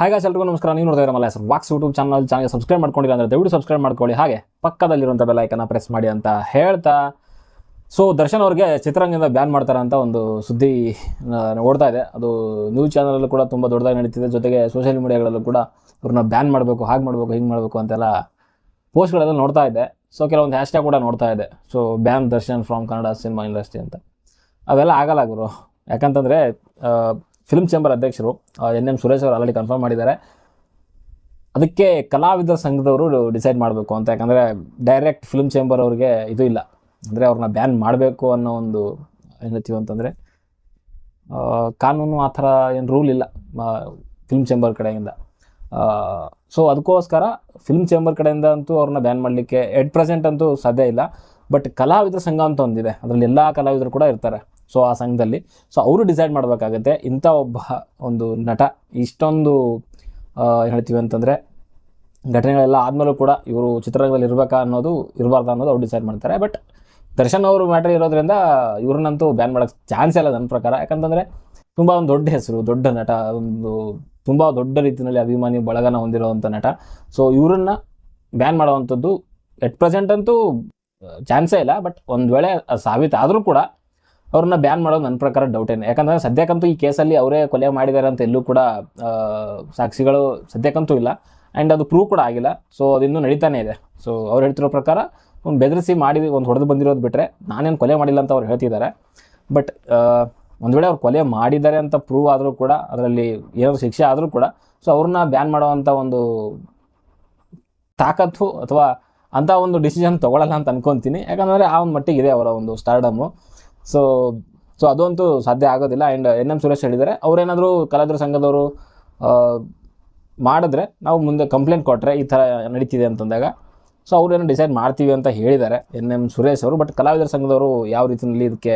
ಹಾಗೆ ಎಲ್ರಿಗೂ ನಮಸ್ಕಾರ. ನೀವು ನೋಡ್ತಾ ಮಲ್ಲ ಹೆಸರು ವಾಕ್ಸ್ ಯೂಟ್ಯೂಬ್ ಚಾನಲ್ ಚಾನಲ್ ಸಬ್ಸ್ಕ್ರೈಬ್ ಮಾಡ್ಕೊಂಡಿಲ್ಲ ಅಂದರೆ ದಯವಿಟ್ಟು ಸಬ್ಸ್ಕ್ರೈಬ್ ಮಾಡ್ಕೊಳ್ಳಿ. ಹಾಗೆ ಪಕ್ಕದಲ್ಲಿರುವಂಥ ಬೆಲ್ ಐಕನ್ನ ಪ್ರೆಸ್ ಮಾಡಿ ಅಂತ ಹೇಳ್ತಾ. ಸೊ ದರ್ಶನ್ ಅವ್ರಿಗೆ ಚಿತ್ರರಂಗದಿಂದ ಬ್ಯಾನ್ ಮಾಡ್ತಾರೆ ಅಂತ ಒಂದು ಸುದ್ದಿ ಓಡ್ತಾ ಇದೆ. ಅದು ನ್ಯೂಸ್ ಚಾನಲಲ್ಲೂ ಕೂಡ ತುಂಬ ದೊಡ್ಡದಾಗಿ ನಡೀತಿದೆ. ಜೊತೆಗೆ ಸೋಷಿಯಲ್ ಮೀಡಿಯಾಗಳಲ್ಲೂ ಕೂಡ ಇವ್ರನ್ನ ಬ್ಯಾನ್ ಮಾಡಬೇಕು, ಹಾಗೆ ಮಾಡಬೇಕು, ಹಿಂಗೆ ಮಾಡಬೇಕು ಅಂತೆಲ್ಲ ಪೋಸ್ಟ್ಗಳೆಲ್ಲ ನೋಡ್ತಾ ಇದೆ. ಸೊ ಕೆಲವೊಂದು ಹ್ಯಾಶ್ಟ್ಯಾಗ್ ಕೂಡ ನೋಡ್ತಾ ಇದೆ. So ban Darshan from Kannada cinema industry ಅಂತ. ಅವೆಲ್ಲ ಆಗಲ್ಲ ಗುರು. ಯಾಕಂತಂದರೆ ಫಿಲ್ಮ್ ಚೇಂಬರ್ ಅಧ್ಯಕ್ಷರು ಎನ್ ಎಂ ಸುರೇಶ್ ಅವರು ಆಲ್ರೆಡಿ ಕನ್ಫರ್ಮ್ ಮಾಡಿದ್ದಾರೆ. ಅದಕ್ಕೆ ಕಲಾವಿದರ ಸಂಘದವರು ಡಿಸೈಡ್ ಮಾಡಬೇಕು ಅಂತ, ಯಾಕಂದರೆ ಡೈರೆಕ್ಟ್ ಫಿಲ್ಮ್ ಚೇಂಬರ್ ಅವ್ರಿಗೆ ಇದು ಇಲ್ಲ. ಅಂದರೆ ಅವ್ರನ್ನ ಬ್ಯಾನ್ ಮಾಡಬೇಕು ಅನ್ನೋ ಒಂದು ಏನು ಹೇಳ್ತೀವಿ ಅಂತಂದರೆ ಕಾನೂನು ಆ ಥರ ಏನು ರೂಲ್ ಇಲ್ಲ ಫಿಲ್ಮ್ ಚೇಂಬರ್ ಕಡೆಯಿಂದ. ಸೊ ಅದಕ್ಕೋಸ್ಕರ ಫಿಲ್ಮ್ ಚೇಂಬರ್ ಕಡೆಯಿಂದ ಅಂತೂ ಅವ್ರನ್ನ ಬ್ಯಾನ್ ಮಾಡಲಿಕ್ಕೆ ಎಟ್ ಪ್ರೆಸೆಂಟ್ ಅಂತೂ ಸಾಧ್ಯ ಇಲ್ಲ. ಬಟ್ ಕಲಾವಿದರ ಸಂಘ ಅಂತ ಒಂದಿದೆ. ಅದರಲ್ಲಿ ಎಲ್ಲ ಕಲಾವಿದರು ಕೂಡ ಇರ್ತಾರೆ. ಸೊ ಆ ಸಂಘದಲ್ಲಿ. ಸೊ ಅವರು ಡಿಸೈಡ್ ಮಾಡಬೇಕಾಗುತ್ತೆ. ಇಂಥ ಒಬ್ಬ ಒಂದು ನಟ, ಇಷ್ಟೊಂದು ಏನು ಹೇಳ್ತೀವಿ ಅಂತಂದರೆ ಘಟನೆಗಳೆಲ್ಲ ಆದಮೇಲೂ ಕೂಡ ಇವರು ಚಿತ್ರರಂಗದಲ್ಲಿ ಇರಬೇಕಾ ಅನ್ನೋದು ಇರಬಾರ್ದು ಅನ್ನೋದು ಅವ್ರು ಡಿಸೈಡ್ ಮಾಡ್ತಾರೆ. ಬಟ್ ದರ್ಶನ್ ಅವರು ಮ್ಯಾಟ್ರ್ ಇರೋದ್ರಿಂದ ಇವ್ರನ್ನಂತೂ ಬ್ಯಾನ್ ಮಾಡೋಕ್ಕೆ ಚಾನ್ಸ್ ಇಲ್ಲ ನನ್ನ ಪ್ರಕಾರ. ಯಾಕಂತಂದರೆ ತುಂಬ ಒಂದು ದೊಡ್ಡ ಹೆಸರು, ದೊಡ್ಡ ನಟ, ಒಂದು ತುಂಬ ದೊಡ್ಡ ರೀತಿಯಲ್ಲಿ ಅಭಿಮಾನಿ, ಬಳಗನ ಹೊಂದಿರುವಂಥ ನಟ. ಸೊ ಇವರನ್ನ ಬ್ಯಾನ್ ಮಾಡೋವಂಥದ್ದು ಎಟ್ ಪ್ರೆಸೆಂಟ್ ಅಂತೂ ಚಾನ್ಸೇ ಇಲ್ಲ. ಬಟ್ ಒಂದು ವೇಳೆ ಸಾಬೀತಾದರೂ ಕೂಡ ಅವ್ರನ್ನ ಬ್ಯಾನ್ ಮಾಡೋದು ನನ್ನ ಪ್ರಕಾರ ಡೌಟೇನೆ ಯಾಕಂದರೆ ಸದ್ಯಕ್ಕಂತೂ ಈ ಕೇಸಲ್ಲಿ ಅವರೇ ಕೊಲೆ ಮಾಡಿದ್ದಾರೆ ಅಂತ ಎಲ್ಲೂ ಕೂಡ ಸಾಕ್ಷಿಗಳು ಸದ್ಯಕ್ಕಂತೂ ಇಲ್ಲ. ಆ್ಯಂಡ್ ಅದು ಪ್ರೂವ್ ಕೂಡ ಆಗಿಲ್ಲ. ಸೊ ಅದಿನ್ನೂ ನಡೀತಾನೆ ಇದೆ. ಸೊ ಅವ್ರು ಹೇಳ್ತಿರೋ ಪ್ರಕಾರ ಒಂದು ಬೆದರಿಸಿ ಮಾಡಿ, ಒಂದು ಹೊಡೆದು ಬಂದಿರೋದು ಬಿಟ್ಟರೆ ನಾನೇನು ಕೊಲೆ ಮಾಡಿಲ್ಲ ಅಂತ ಅವ್ರು ಹೇಳ್ತಿದ್ದಾರೆ. ಬಟ್ ಒಂದು ವೇಳೆ ಅವ್ರು ಕೊಲೆ ಮಾಡಿದ್ದಾರೆ ಅಂತ ಪ್ರೂವ್ ಆದರೂ ಕೂಡ, ಅದರಲ್ಲಿ ಏನಾದರೂ ಶಿಕ್ಷೆ ಆದರೂ ಕೂಡ ಸೊ ಅವ್ರನ್ನ ಬ್ಯಾನ್ ಮಾಡೋವಂಥ ಒಂದು ತಾಕತ್ತು ಅಥವಾ ಅಂಥ ಒಂದು ಡಿಸಿಷನ್ ತೊಗೊಳ್ಳಲ್ಲ ಅಂತ ಅನ್ಕೊತೀನಿ. ಯಾಕಂದರೆ ಆ ಒಂದು ಮಟ್ಟಿಗೆ ಇದೆ ಅವರ ಒಂದು ಸ್ಟಾರ್ಡಮ್ಮು ಸೊ ಸೊ ಅದಂತೂ ಸಾಧ್ಯ ಆಗೋದಿಲ್ಲ. ಆ್ಯಂಡ್ ಎನ್ ಎಂ ಸುರೇಶ್ ಹೇಳಿದ್ದಾರೆ, ಅವರೇನಾದರೂ ಕಲಾವಿದರ ಸಂಘದವರು ಮಾಡಿದ್ರೆ ನಾವು ಮುಂದೆ ಕಂಪ್ಲೇಂಟ್ ಕೊಟ್ಟರೆ ಈ ಥರ ನಡೀತಿದೆ ಅಂತಂದಾಗ ಸೊ ಅವ್ರೇನು ಡಿಸೈಡ್ ಮಾಡ್ತೀವಿ ಅಂತ ಹೇಳಿದ್ದಾರೆ ಎನ್ ಎಂ ಸುರೇಶ್ ಅವರು. ಬಟ್ ಕಲಾವಿದರ ಸಂಘದವರು ಯಾವ ರೀತಿಯಲ್ಲಿ ಇದಕ್ಕೆ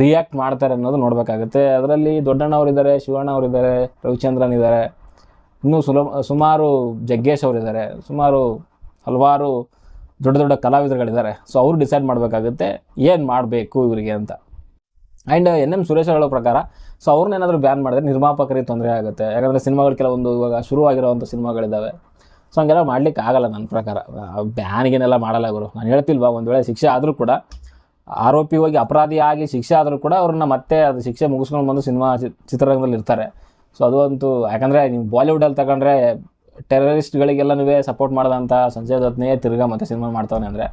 ರಿಯಾಕ್ಟ್ ಮಾಡ್ತಾರೆ ಅನ್ನೋದು ನೋಡಬೇಕಾಗುತ್ತೆ. ಅದರಲ್ಲಿ ದೊಡ್ಡಣ್ಣ ಅವರಿದ್ದಾರೆ, ಶಿವಣ್ಣ ಅವರಿದ್ದಾರೆ, ರವಿಚಂದ್ರನ್ ಇದ್ದಾರೆ. ಇನ್ನೂ ಸುಲಭ, ಸುಮಾರು ಜಗ್ಗೇಶ್ ಅವರಿದ್ದಾರೆ. ಸುಮಾರು ಹಲವಾರು ದೊಡ್ಡ ದೊಡ್ಡ ಕಲಾವಿದರುಗಳಿದ್ದಾರೆ. ಸೊ ಅವರು ಡಿಸೈಡ್ ಮಾಡಬೇಕಾಗುತ್ತೆ, ಏನು ಮಾಡಬೇಕು ಇವರಿಗೆ ಅಂತ. ಆ್ಯಂಡ್ ಎನ್ ಎಂ ಸುರೇಶ್ ಹೇಳೋ ಪ್ರಕಾರ ಸೊ ಅವ್ರನ್ನೇನಾದರೂ ಬ್ಯಾನ್ ಮಾಡಿದ್ರೆ ನಿರ್ಮಾಪಕರಿಗೆ ತೊಂದರೆ ಆಗುತ್ತೆ. ಯಾಕಂದರೆ ಸಿನಿಮಾಗಳು ಕೆಲವೊಂದು ಇವಾಗ ಶುರುವಾಗಿರೋವಂಥ ಸಿನಿಮಾಗಳಿದ್ದಾವೆ ಸೊ ಹಂಗೆಲ್ಲ ಮಾಡ್ಲಿಕ್ಕೆ ಆಗಲ್ಲ ನನ್ನ ಪ್ರಕಾರ. ಬ್ಯಾನ್ಗೇನೆಲ್ಲ ಮಾಡಲ್ಲ ಅವರು ನಾನು ಹೇಳ್ತಿಲ್ವಾ, ಒಂದು ವೇಳೆ ಶಿಕ್ಷೆ ಆದರೂ ಕೂಡ ಆರೋಪಿ ಹೋಗಿ ಅಪರಾಧಿ ಆಗಿ ಶಿಕ್ಷೆ ಆದರೂ ಕೂಡ ಅವ್ರನ್ನ ಮತ್ತೆ ಅದು ಶಿಕ್ಷೆ ಮುಗಿಸ್ಕೊಂಡು ಬಂದು ಸಿನಿಮಾ ಚಿತ್ರರಂಗದಲ್ಲಿ ಇರ್ತಾರೆ. ಸೊ ಅದು ಅಂತೂ, ಯಾಕಂದರೆ ನೀವು ಬಾಲಿವುಡಲ್ಲಿ ತಗೊಂಡ್ರೆ ಟೆರರಿಸ್ಟ್ಗಳಿಗೆಲ್ಲನೂ ಸಪೋರ್ಟ್ ಮಾಡಿದಂಥ ಸಂಜಯ್ ದತ್ನೇ ತಿರ್ಗಾ ಮತ್ತೆ ಸಿನಿಮಾ ಮಾಡ್ತಾವನೆ ಅಂದರೆ.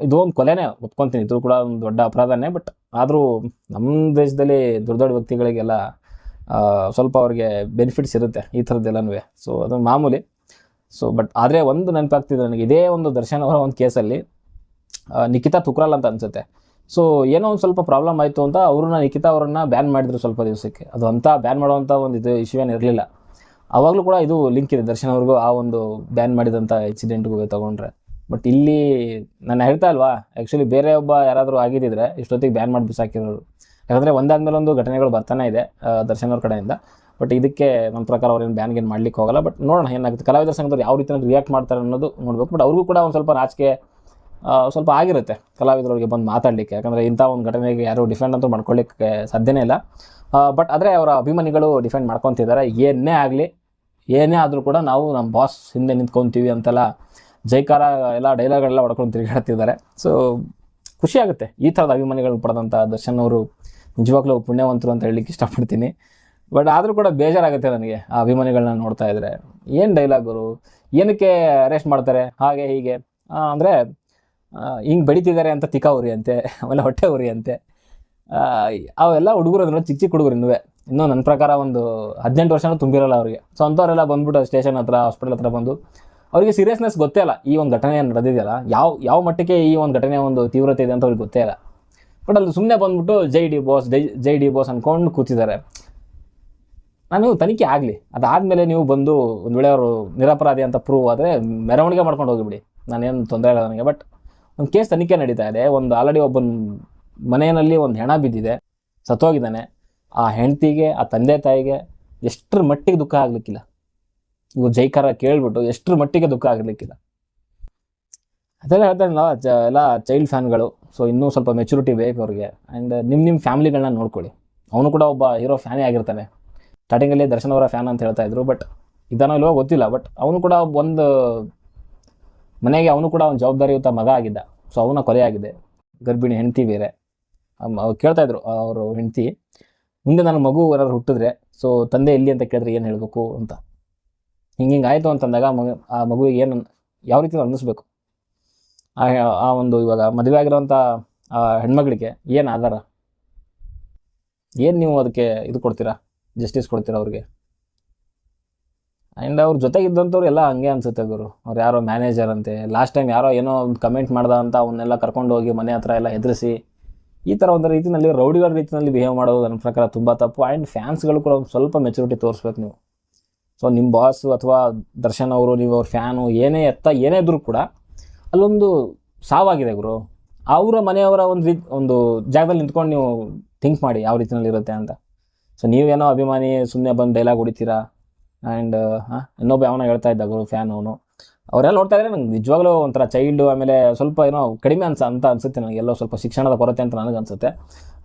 ಇದು ಒಂದು ಕೊಲೆನೇ ಒಪ್ಕೊಂತೀನಿ. ಇದು ಕೂಡ ಒಂದು ದೊಡ್ಡ ಅಪರಾಧನೇ, ಬಟ್ ಆದರೂ ನಮ್ಮ ದೇಶದಲ್ಲಿ ದೊಡ್ಡ ದೊಡ್ಡ ವ್ಯಕ್ತಿಗಳಿಗೆಲ್ಲ ಸ್ವಲ್ಪ ಅವ್ರಿಗೆ ಬೆನಿಫಿಟ್ಸ್ ಇರುತ್ತೆ ಈ ಥರದ್ದೆಲ್ಲನೂ ಸೊ ಅದು ಮಾಮೂಲಿ. ಸೊ ಬಟ್ ಆದರೆ ಒಂದು ನೆನಪಾಗ್ತಿದೆ ನನಗೆ, ಇದೇ ಒಂದು ದರ್ಶನ್ ಅವರ ಒಂದು ಕೇಸಲ್ಲಿ ನಿಖಿತಾ ತುಕ್ರಾಲ್ ಅಂತ ಅನ್ಸುತ್ತೆ. ಸೊ ಏನೋ ಒಂದು ಸ್ವಲ್ಪ ಪ್ರಾಬ್ಲಮ್ ಆಯಿತು ಅಂತ ಅವ್ರನ್ನ ನಿಖಿತಾ ಅವರನ್ನ ಬ್ಯಾನ್ ಮಾಡಿದ್ರು ಸ್ವಲ್ಪ ದಿವಸಕ್ಕೆ. ಅದು ಅಂತ ಬ್ಯಾನ್ ಮಾಡುವಂಥ ಒಂದು ಇದು ಇಶ್ಯೂ ಏನು ಇರಲಿಲ್ಲ. ಆವಾಗಲೂ ಕೂಡ ಇದು ಲಿಂಕ್ ಇದೆ ದರ್ಶನ್ ಅವ್ರಿಗೂ, ಆ ಒಂದು ಬ್ಯಾನ್ ಮಾಡಿದಂಥ ಇನ್ಸಿಡೆಂಟ್ಗೂ ತಗೊಂಡ್ರೆ. ಬಟ್ ಇಲ್ಲಿ ನಾನು ಹೇಳ್ತಾ ಅಲ್ವಾ ಆ್ಯಕ್ಚುಲಿ ಬೇರೆ ಒಬ್ಬ ಯಾರಾದರೂ ಆಗಿದ್ದಿದ್ರೆ ಇಷ್ಟೊತ್ತಿಗೆ ಬ್ಯಾನ್ ಮಾಡಿ ಬಿಸಾಕಿರೋರು. ಯಾಕಂದರೆ ಒಂದಾದ್ಮೇಲೆ ಒಂದು ಘಟನೆಗಳು ಬರ್ತಾನೆ ಇದೆ ದರ್ಶನ್ ಅವ್ರ ಕಡೆಯಿಂದ. ಬಟ್ ಇದಕ್ಕೆ ನನ್ನ ಪ್ರಕಾರ ಅವ್ರೇನು ಬ್ಯಾನ್ ಗೇನ್ ಮಾಡ್ಲಿಕ್ಕೆ ಹೋಗಲ್ಲ. ಬಟ್ ನೋಡೋಣ ಏನಾಗುತ್ತೆ. ಕಲಾವಿದರ ಸಂಘದವ್ರು ಯಾವ ರೀತಿ ರಿಯಾಕ್ಟ್ ಮಾಡ್ತಾರೆ ಅನ್ನೋದು ನೋಡ್ಬೇಕು. ಬಟ್ ಅವ್ರಿಗೂ ಕೂಡ ಒಂದು ಸ್ವಲ್ಪ ರಾಜಕೀಯ ಸ್ವಲ್ಪ ಆಗಿರುತ್ತೆ ಕಲಾವಿದರವ್ರಿಗೆ ಬಂದು ಮಾತಾಡಲಿಕ್ಕೆ. ಯಾಕಂದರೆ ಇಂಥ ಒಂದು ಘಟನೆಗೆ ಯಾರು ಡಿಫೆಂಡ್ ಅಂತೂ ಮಾಡ್ಕೊಳ್ಳಿಕ್ಕೆ ಸಾಧ್ಯನೇ ಇಲ್ಲ. ಬಟ್ ಆದರೆ ಅವರ ಅಭಿಮಾನಿಗಳು ಡಿಫೆಂಡ್ ಮಾಡ್ಕೊತಿದ್ದಾರೆ. ಏನೇ ಆಗಲಿ, ಏನೇ ಆದರೂ ಕೂಡ ನಾವು ನಮ್ಮ ಬಾಸ್ ಹಿಂದೆ ನಿಂತ್ಕೊತೀವಿ ಅಂತೆಲ್ಲ ಜೈಕಾರ ಎಲ್ಲ ಡೈಲಾಗ್ಗಳೆಲ್ಲ ಹೊಡ್ಕೊಂಡು ತಿರುಗಾಡ್ತಿದ್ದಾರೆ ಸೊ ಖುಷಿ ಆಗುತ್ತೆ ಈ ಥರದ ಅಭಿಮಾನಿಗಳನ್ನ ಪಡೆದಂಥ ದರ್ಶನ್ ಅವರು. ನಿಜವಾಗ್ಲೂ ಪುಣ್ಯವಂತರು ಅಂತ ಹೇಳಲಿಕ್ಕೆ ಇಷ್ಟಪಡ್ತೀನಿ. ಬಟ್ ಆದರೂ ಕೂಡ ಬೇಜಾರಾಗುತ್ತೆ ನನಗೆ ಆ ಅಭಿಮಾನಿಗಳನ್ನ ನೋಡ್ತಾ ಇದ್ದರೆ ಏನು ಡೈಲಾಗರು ಏನಕ್ಕೆ ಅರೆಸ್ಟ್ ಮಾಡ್ತಾರೆ? ಹಾಗೆ ಹೀಗೆ. ಅಂದರೆ ಹಿಂಗೆ ಬೆಳೀತಿದ್ದಾರೆ ಅಂತ ತಿಕ್ಕ ಉರಿ ಅಂತೆ, ಆಮೇಲೆ ಹೊಟ್ಟೆ ಉರಿ ಅಂತೆ. ಅವೆಲ್ಲ ಹುಡುಗರು ಅಂದ್ರೆ ಚಿಕ್ಕ ಚಿಕ್ಕ ಹುಡುಗರು ಇನ್ನೂ ಇನ್ನೂ ನನ್ನ ಪ್ರಕಾರ ಒಂದು ಹದಿನೆಂಟು ವರ್ಷನೂ ತುಂಬಿರಲ್ಲ ಅವರಿಗೆ. ಸೊ ಅಂಥವರೆಲ್ಲ ಬಂದ್ಬಿಟ್ಟು ಸ್ಟೇಷನ್ ಹತ್ರ ಹಾಸ್ಪಿಟಲ್ ಹತ್ರ ಬಂದು ಅವರಿಗೆ ಸೀರಿಯಸ್ನೆಸ್ ಗೊತ್ತೇ ಇಲ್ಲ ಈ ಒಂದು ಘಟನೆ ನಡೆದಿದೆಯಲ್ಲ, ಯಾವ ಯಾವ ಮಟ್ಟಕ್ಕೆ ಈ ಒಂದು ಘಟನೆ ಒಂದು ತೀವ್ರತೆ ಇದೆ ಅಂತ ಅವ್ರಿಗೆ ಗೊತ್ತೇ ಇಲ್ಲ ಬಟ್ ಅಲ್ಲಿ ಸುಮ್ಮನೆ ಬಂದ್ಬಿಟ್ಟು ಜೈ ಡಿ ಬಾಸ್, ಜೈ ಜೈ ಡಿ ಬಾಸ್ ಅಂದ್ಕೊಂಡು ಕೂತಿದ್ದಾರೆ. ನಾನು ತನಿಖೆ ಆಗಲಿ. ಅದಾದಮೇಲೆ ನೀವು ಬಂದು ಒಂದು ವೇಳೆ ಅವರು ನಿರಪರಾಧಿ ಅಂತ ಪ್ರೂವ್ ಆದರೆ ಮೆರವಣಿಗೆ ಮಾಡ್ಕೊಂಡು ಹೋಗಿಬಿಡಿ. ನಾನೇನು ತೊಂದರೆ ಇಲ್ಲ ನನಗೆ ಬಟ್ ಒಂದು ಕೇಸ್ ತನಿಖೆ ನಡೀತಾ ಇದೆ. ಒಂದು ಆಲ್ರೆಡಿ ಒಬ್ಬನ ಮನೆಯಲ್ಲಿ ಒಂದು ಹೆಣ ಬಿದ್ದಿದೆ. ಸತ್ತೋಗಿದ್ದಾನೆ. ಆ ಹೆಂಡತಿಗೆ, ಆ ತಂದೆ ತಾಯಿಗೆ ಎಷ್ಟರ ಮಟ್ಟಿಗೆ ದುಃಖ ಆಗಲಿಕ್ಕಿಲ್ಲ. ಜೈಕಾರ ಕೇಳ್ಬಿಟ್ಟು ಎಷ್ಟರ ಮಟ್ಟಿಗೆ ದುಃಖ ಆಗಲಿಕ್ಕಿಲ್ಲ ಅದೆಲ್ಲ ಹೇಳ್ತಾನಲ್ಲ ಚ, ಎಲ್ಲ ಚೈಲ್ಡ್ ಫ್ಯಾನ್ಗಳು ಸೊ ಇನ್ನೂ ಸ್ವಲ್ಪ ಮೆಚುರಿಟಿ ಬೇಕು ಅವ್ರಿಗೆ. ಆ್ಯಂಡ್ ನಿಮ್ಮ ನಿಮ್ಮ ಫ್ಯಾಮಿಲಿಗಳನ್ನ ನೋಡ್ಕೊಳ್ಳಿ. ಅವನು ಕೂಡ ಒಬ್ಬ ಹೀರೋ ಫ್ಯಾನೇ ಆಗಿರ್ತಾನೆ. ಸ್ಟಾರ್ಟಿಂಗಲ್ಲಿ ದರ್ಶನ್ ಅವರ ಫ್ಯಾನ್ ಅಂತ ಹೇಳ್ತಾ ಇದ್ರು ಬಟ್ ಇದನ್ನು ಇಲ್ವೋ ಗೊತ್ತಿಲ್ಲ. ಬಟ್ ಅವನು ಕೂಡ ಒಂದು ಮನೆಗೆ ಅವನು ಕೂಡ ಒಂದು ಜವಾಬ್ದಾರಿಯುತ ಮಗ ಆಗಿದ್ದ. ಸೊ ಅವನ ಕೊಲೆ ಆಗಿದೆ. ಗರ್ಭಿಣಿ ಹೆಂಡತಿ ಬೇರೆ. ಕೇಳ್ತಾ ಇದ್ರು, ಅವರು ಹೆಂಡತಿ. ಮುಂದೆ ನನ್ನ ಮಗು ಏನಾದ್ರು ಹುಟ್ಟಿದ್ರೆ ಸೊ ತಂದೆ ಎಲ್ಲಿ ಅಂತ ಕೇಳಿದ್ರೆ ಏನು ಹೇಳಬೇಕು ಅಂತ. ಹಿಂಗೆ ಹಿಂಗೆ ಆಯಿತು ಅಂತಂದಾಗ ಮಗು, ಆ ಮಗುವಿಗೆ ಏನು ಯಾವ ರೀತಿ ಅನ್ನಿಸ್ಬೇಕು? ಆ ಆ ಒಂದು ಇವಾಗ ಮದುವೆ ಆಗಿರೋವಂಥ ಹೆಣ್ಮಗಳಿಗೆ ಏನು ಆಧಾರ? ಏನು ನೀವು ಅದಕ್ಕೆ ಇದು ಕೊಡ್ತೀರಾ? ಜಸ್ಟಿಸ್ ಕೊಡ್ತೀರಾ ಅವ್ರಿಗೆ? ಆ್ಯಂಡ್ ಅವ್ರ ಜೊತೆಗಿದ್ದಂಥವ್ರು ಎಲ್ಲ ಹಂಗೆ ಅನ್ಸುತ್ತೆ ಗುರು. ಅವ್ರು ಯಾರೋ ಮ್ಯಾನೇಜರ್ ಅಂತೆ ಲಾಸ್ಟ್ ಟೈಮ್ ಯಾರೋ ಏನೋ ಒಂದು ಕಮೆಂಟ್ ಮಾಡ್ದ ಅಂತ ಅವನ್ನೆಲ್ಲ ಕರ್ಕೊಂಡು ಹೋಗಿ ಮನೆ ಹತ್ರ ಎಲ್ಲ ಹೆದರಿಸಿ, ಈ ಥರ ಒಂದು ರೀತಿಯಲ್ಲಿ ರೌಡಿಗಳ ರೀತಿಯಲ್ಲಿ ಬಿಹೇವ್ ಮಾಡೋದು ನನ್ನ ಪ್ರಕಾರ ತುಂಬ ತಪ್ಪು. ಆ್ಯಂಡ್ ಫ್ಯಾನ್ಸ್ಗಳು ಕೂಡ ಸ್ವಲ್ಪ ಮೆಚುರಿಟಿ ತೋರಿಸ್ಬೇಕು ನೀವು. ಸೊ ನಿಮ್ಮ ಬಾಸು ಅಥವಾ ದರ್ಶನ್ ಅವರು, ನೀವು ಅವ್ರ ಫ್ಯಾನು ಏನೇ ಎತ್ತ, ಏನೇ ಇದ್ರೂ ಕೂಡ ಅಲ್ಲೊಂದು ಸಾವಾಗಿದೆ ಗುರು. ಅವರ ಮನೆಯವರ ಒಂದು ರೀತಿ ಒಂದು ಜಾಗದಲ್ಲಿ ನಿಂತ್ಕೊಂಡು ನೀವು ಥಿಂಕ್ ಮಾಡಿ ಯಾವ ರೀತಿಯಲ್ಲಿ ಇರುತ್ತೆ ಅಂತ. ಸೊ ನೀವೇನೋ ಅಭಿಮಾನಿ ಸುಮ್ಮನೆ ಬಂದು ಡೈಲಾಗ್ ಹೊಡಿತೀರಾ? ಆ್ಯಂಡ್ ಹಾಂ, ಇನ್ನೊಬ್ಬ ಅವನ ಹೇಳ್ತಾ ಇದ್ದ ಗುರು ಫ್ಯಾನ್ ಅವನು. ಅವರೆಲ್ಲ ನೋಡ್ತಾ ಇದ್ರೆ ನಂಗೆ ನಿಜವಾಗ್ಲೂ ಒಂಥರ ಚೈಲ್ಡು ಆಮೇಲೆ ಸ್ವಲ್ಪ ಏನೋ ಕಡಿಮೆ ಅನ್ಸ, ಅಂತ ಅನಿಸುತ್ತೆ ನನಗೆ ಎಲ್ಲೋ ಸ್ವಲ್ಪ ಶಿಕ್ಷಣದ ಕೊರತೆ ಅಂತ ನನಗೆ ಅನಿಸುತ್ತೆ.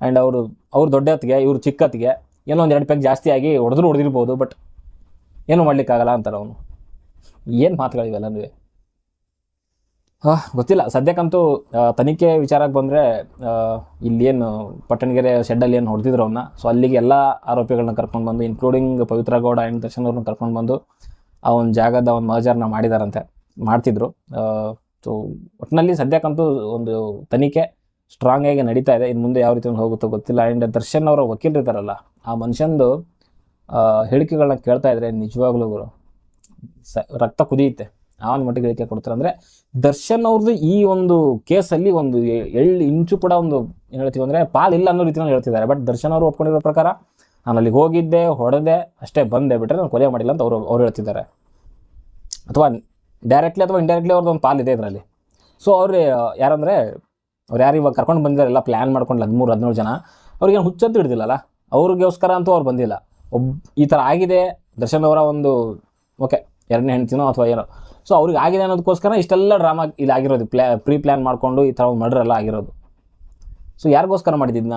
ಆ್ಯಂಡ್ ಅವರು, ಅವ್ರು ದೊಡ್ಡತ್ತಿಗೆ ಇವ್ರು ಚಿಕ್ಕ ಹೊತ್ತಿಗೆ ಏನೋ ಒಂದು ಎರಡು ಪೆಗ್ ಜಾಸ್ತಿ ಆಗಿ ಹೊಡೆದ್ರು ಹೊಡೆದಿರ್ಬೋದು ಬಟ್ ಏನು ಮಾಡಲಿಕ್ಕಾಗಲ್ಲ ಅಂತಾರೆ ಅವನು. ಏನು ಮಾತುಗಳಿವೆಲ್ಲನೂ ಹಾಂ ಗೊತ್ತಿಲ್ಲ. ಸದ್ಯಕ್ಕಂತೂ ತನಿಖೆ ವಿಚಾರಕ್ಕೆ ಬಂದರೆ ಇಲ್ಲೇನು ಪಟ್ಟಣಗೆರೆ ಶೆಡ್ಡಲ್ಲಿ ಏನು ಹೊಡೆದಿದ್ರು ಅವನ್ನ ಸೊ ಅಲ್ಲಿಗೆ ಎಲ್ಲ ಆರೋಪಿಗಳನ್ನ ಕರ್ಕೊಂಡು ಬಂದು ಇನ್ಕ್ಲೂಡಿಂಗ್ ಪವಿತ್ರ ಗೌಡ ಆ್ಯಂಡ್ ದರ್ಶನ್ ಅವ್ರನ್ನ ಕರ್ಕೊಂಡು ಬಂದು, ಆ ಒಂದು ಜಾಗದ ಒಂದು ಮರ್ಜರ್ನ ಮಾಡಿದಾರಂತೆ, ಮಾಡ್ತಿದ್ರು. ಸೊ ಒಟ್ಟಿನಲ್ಲಿ ಸದ್ಯಕ್ಕಂತೂ ಒಂದು ತನಿಖೆ ಸ್ಟ್ರಾಂಗ್ ಆಗಿ ನಡೀತಾ ಇದೆ. ಇನ್ನು ಮುಂದೆ ಯಾವ ರೀತಿ ಹೋಗುತ್ತೋ ಗೊತ್ತಿಲ್ಲ. ಆ್ಯಂಡ್ ದರ್ಶನ್ ಅವರ ವಕೀಲರು ಇದ್ದಾರಲ್ಲ ಆ ಮನುಷ್ಯಂದು ಹೇಳಿಕೆಗಳನ್ನ ಕೇಳ್ತಾ ಇದ್ರೆ ನಿಜವಾಗ್ಲೂ ಸ, ರಕ್ತ ಕುದಿಯುತ್ತೆ. ಆ ಒಂದು ಮಟ್ಟಿಗೆ ಹೇಳಿಕೆ ಕೊಡ್ತಾರೆ. ಅಂದರೆ ದರ್ಶನ್ ಅವ್ರದ್ದು ಈ ಒಂದು ಕೇಸಲ್ಲಿ ಒಂದು ಎಳ್ಳು ಇಂಚು ಕೂಡ ಒಂದು ಏನು ಹೇಳ್ತೀವಿ ಪಾಲು ಇಲ್ಲ ಅನ್ನೋ ರೀತಿಯಲ್ಲಿ ಹೇಳ್ತಿದ್ದಾರೆ. ಬಟ್ ದರ್ಶನ್ ಅವರು ಒಪ್ಕೊಂಡಿರೋ ಪ್ರಕಾರ ನಾನು ಅಲ್ಲಿಗೆ ಹೋಗಿದ್ದೆ, ಹೊಡೆದೆ, ಅಷ್ಟೇ ಬಂದೆ ಬಿಟ್ಟರೆ ನಾನು ಕೊಲೆ ಮಾಡಿಲ್ಲ ಅಂತ ಅವರು, ಅವ್ರು ಹೇಳ್ತಿದ್ದಾರೆ. ಅಥವಾ ಡೈರೆಕ್ಟ್ಲಿ ಅಥವಾ ಇಂಡೈರೆಕ್ಟ್ಲಿ ಅವ್ರದ್ದು ಒಂದು ಪಾಲಿದೆ ಇದರಲ್ಲಿ. ಸೊ ಅವ್ರು ಯಾರಂದರೆ ಅವ್ರು ಯಾರು ಇವಾಗ ಕರ್ಕೊಂಡು ಬಂದಿದ್ದಾರೆ, ಎಲ್ಲ ಪ್ಲ್ಯಾನ್ ಮಾಡ್ಕೊಂಡು ಹದಿಮೂರು, ಹದಿನೇಳು ಜನ, ಅವ್ರಿಗೇನು ಹುಚ್ಚಂತ ಹಿಡ್ದಿಲ್ಲಲ್ಲ? ಅವ್ರಿಗೋಸ್ಕರ ಅಂತೂ ಅವ್ರು ಬಂದಿಲ್ಲ. ಒಬ್, ಈ ಥರ ಆಗಿದೆ, ದರ್ಶನ್ ಅವರ ಒಂದು ಓಕೆ ಎರಡನೇ ಹೆಣ್ತಿನೋ ಅಥವಾ ಏನೋ. ಸೊ ಅವ್ರಿಗೆ ಆಗಿದೆ ಅನ್ನೋದಕ್ಕೋಸ್ಕರ ಇಷ್ಟೆಲ್ಲ ಡ್ರಾಮಾ ಇಲ್ಲಿ ಆಗಿರೋದು ಪ್ಲ್ಯಾ ಪ್ರೀ ಪ್ಲ್ಯಾನ್ ಮಾಡಿಕೊಂಡು ಈ ಥರ ಒಂದು ಮರ್ಡರ್ ಎಲ್ಲ ಆಗಿರೋದು. ಸೊ ಯಾರಿಗೋಸ್ಕರ ಮಾಡಿದ್ದಿದ್ನ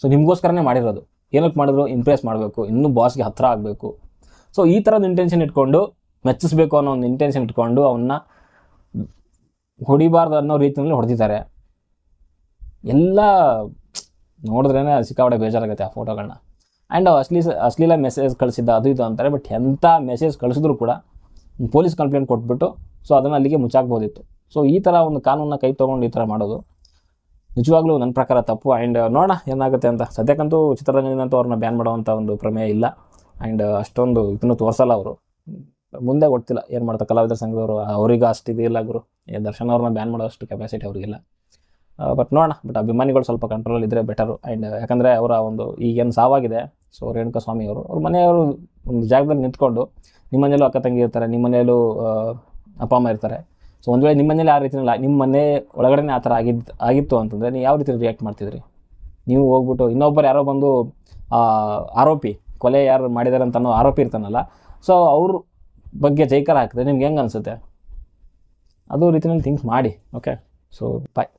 ಸೊ ನಿಮಗೋಸ್ಕರನೇ ಮಾಡಿರೋದು. ಏನಕ್ಕೆ ಮಾಡಿದ್ರು? ಇಂಪ್ರೆಸ್ ಮಾಡಬೇಕು. ಇನ್ನೂ ಬಾಸ್ಗೆ ಹತ್ತಿರ ಆಗಬೇಕು. ಸೊ ಈ ಥರದ ಇಂಟೆನ್ಷನ್ ಇಟ್ಕೊಂಡು, ಮೆಚ್ಚಿಸ್ಬೇಕು ಅನ್ನೋ ಒಂದು ಇಂಟೆನ್ಷನ್ ಇಟ್ಕೊಂಡು ಅವನ್ನ ಹೊಡಿಬಾರ್ದು ಅನ್ನೋ ರೀತಿಯಲ್ಲಿ ಹೊಡೆದಿದ್ದಾರೆ. ಎಲ್ಲ ನೋಡಿದ್ರೇ ಸಿಕ್ಕಾಪಟ್ಟೆ ಬೇಜಾರಾಗುತ್ತೆ ಆ ಫೋಟೋಗಳನ್ನ ಆ್ಯಂಡ್ ಅಶ್ಲೀ ಅಶ್ಲೀಲ ಮೆಸೇಜ್ ಕಳಿಸಿದ್ದ ಅದು ಇದು ಅಂತಾರೆ ಬಟ್ ಎಂಥ ಮೆಸೇಜ್ ಕಳಿಸಿದ್ರು ಕೂಡ ಪೊಲೀಸ್ ಕಂಪ್ಲೇಂಟ್ ಕೊಟ್ಬಿಟ್ಟು ಸೊ ಅದನ್ನು ಅಲ್ಲಿಗೆ ಮುಚ್ಚಾಕ್ಬೋದಿತ್ತು. ಸೊ ಈ ಥರ ಒಂದು ಕಾನೂನನ್ನ ಕೈ ತೊಗೊಂಡು ಈ ಥರ ಮಾಡೋದು ನಿಜವಾಗ್ಲೂ ನನ್ನ ಪ್ರಕಾರ ತಪ್ಪು. ಆ್ಯಂಡ್ ನೋಡೋಣ ಏನಾಗುತ್ತೆ ಅಂತ. ಸದ್ಯಕ್ಕಂತೂ ಚಿತ್ರರಂಗದಿಂದಂತೂ ಅವ್ರನ್ನ ಬ್ಯಾನ್ ಮಾಡೋವಂಥ ಒಂದು ಪ್ರಮೇಯ ಇಲ್ಲ. ಆ್ಯಂಡ್ ಅಷ್ಟೊಂದು ಇದನ್ನು ತೋರಿಸಲ್ಲ ಅವರು. ಮುಂದೆ ಗೊತ್ತಿಲ್ಲ ಏನು ಮಾಡ್ತಾರೆ ಕಲಾವಿದರ ಸಂಘದವರು. ಅವರಿಗೂ ಅಷ್ಟು ಇದಿಲ್ಲ ಗುರು. ದರ್ಶನ್ ಅವ್ರನ್ನ ಬ್ಯಾನ್ ಮಾಡೋ ಅಷ್ಟು ಕೆಪಾಸಿಟಿ ಅವ್ರಿಗಿಲ್ಲ ಬಟ್ ನೋಡೋಣ. ಬಟ್ ಅಭಿಮಾನಿಗಳು ಸ್ವಲ್ಪ ಕಂಟ್ರೋಲ್ ಇದ್ದರೆ ಬೆಟರು ಆ್ಯಂಡ್ ಯಾಕಂದರೆ ಅವರ ಒಂದು ಈಗೇನು ಸಾವಾಗಿದೆ. ಸೊ ರೇಣುಕಾ ಸ್ವಾಮಿ ಅವರು, ಅವ್ರ ಮನೆಯವರು ಒಂದು ಜಾಗದಲ್ಲಿ ನಿಂತ್ಕೊಂಡು ನಿಮ್ಮ ಮನೇಲೂ ಅಕ್ಕ ತಂಗಿ ಇರ್ತಾರೆ ನಿಮ್ಮ ಮನೆಯಲ್ಲೂ ಅಪ್ಪ ಅಮ್ಮ ಇರ್ತಾರೆ. ಸೊ ಒಂದು ವೇಳೆ ನಿಮ್ಮ ಮನೇಲಿ ಆ ಅಲ್ಲ ನಿಮ್ಮ ಮನೆ ಒಳಗಡೆನೇ ಆ ಥರ ಆಗಿದ್ದು ಆಗಿತ್ತು ಅಂತಂದರೆ ನೀವು ಯಾವ ರೀತಿ ರಿಯಾಕ್ಟ್ ಮಾಡ್ತಿದ್ರಿ? ನೀವು ಹೋಗ್ಬಿಟ್ಟು ಇನ್ನೊಬ್ಬರು ಯಾರೋ ಬಂದು ಆರೋಪಿ, ಕೊಲೆ ಯಾರು ಮಾಡಿದ್ದಾರೆ ಅಂತ ಅನ್ನೋ ಆರೋಪಿ ಇರ್ತಾನಲ್ಲ, ಸೊ ಅವ್ರ ಬಗ್ಗೆ ಜೈಕಾರ ಹಾಕಿದ್ರೆ ನಿಮ್ಗೆ ಹೆಂಗೆ ಅನಿಸುತ್ತೆ? ಅದು ರೀತಿಯಲ್ಲಿ ಥಿಂಕ್ ಮಾಡಿ ಓಕೆ ಸೊ ಬಾಯ್